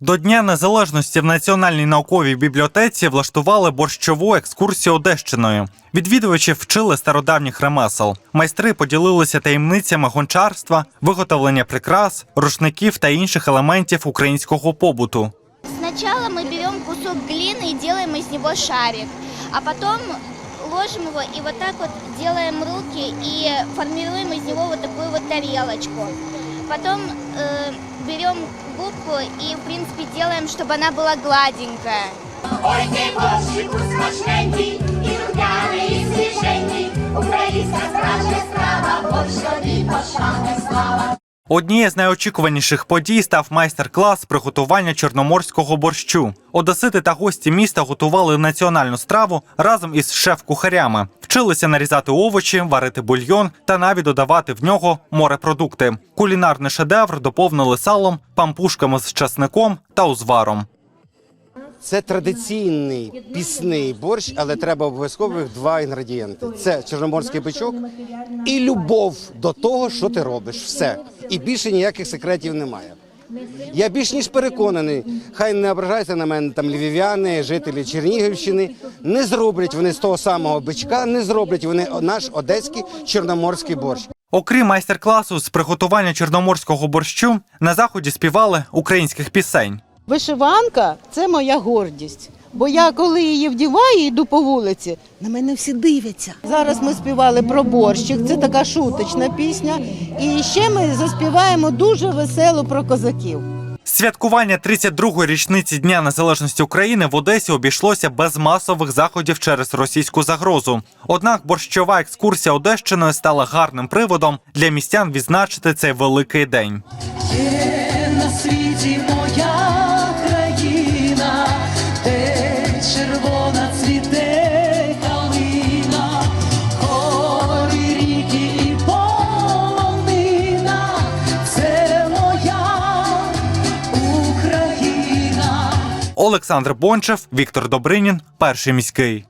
До Дня Незалежності в Національній науковій бібліотеці влаштували борщову екскурсію Одещиною. Відвідувачі вчили стародавніх ремесел. Майстри поділилися таємницями гончарства, виготовлення прикрас, рушників та інших елементів українського побуту. Сначала мы берем кусок глины и делаем из него шарик, а потом ложим его и вот так вот делаем руки и формируем из него вот такую вот тарелочку. Потом э, берем губку и, в принципе, делаем, чтобы она была гладенькая. Ой, ти борщику смачненький, і свіженький, українська справжня страва, борщ тобі слава. Однією з найочікуваніших подій став майстер-клас приготування чорноморського борщу. Одесити та гості міста готували національну страву разом із шеф-кухарями, вчилися нарізати овочі, варити бульйон та навіть додавати в нього морепродукти. Кулінарний шедевр доповнили салом, пампушками з часником та узваром. Це традиційний пісний борщ, але треба обов'язково два інгредієнти: це чорноморський бичок і любов до того, що ти робиш. Все. І більше ніяких секретів немає. Я більш ніж переконаний, хай не ображаються на мене там львів'яни, жителі Чернігівщини. Не зроблять вони з того самого бичка, не зроблять вони наш одеський чорноморський борщ. Окрім майстер-класу з приготування чорноморського борщу, на заході співали українських пісень. Вишиванка це моя гордість. Бо я коли її вдіваю, і йду по вулиці, на мене всі дивляться. Зараз ми співали про борщик, це така шуточна пісня. І ще ми заспіваємо дуже веселу про козаків. Святкування 32-ї річниці Дня Незалежності України в Одесі обійшлося без масових заходів через російську загрозу. Однак борщова екскурсія Одещиною стала гарним приводом для містян відзначити цей великий день. Є на світі Олександр Бончев, Віктор Добринін, перший міський.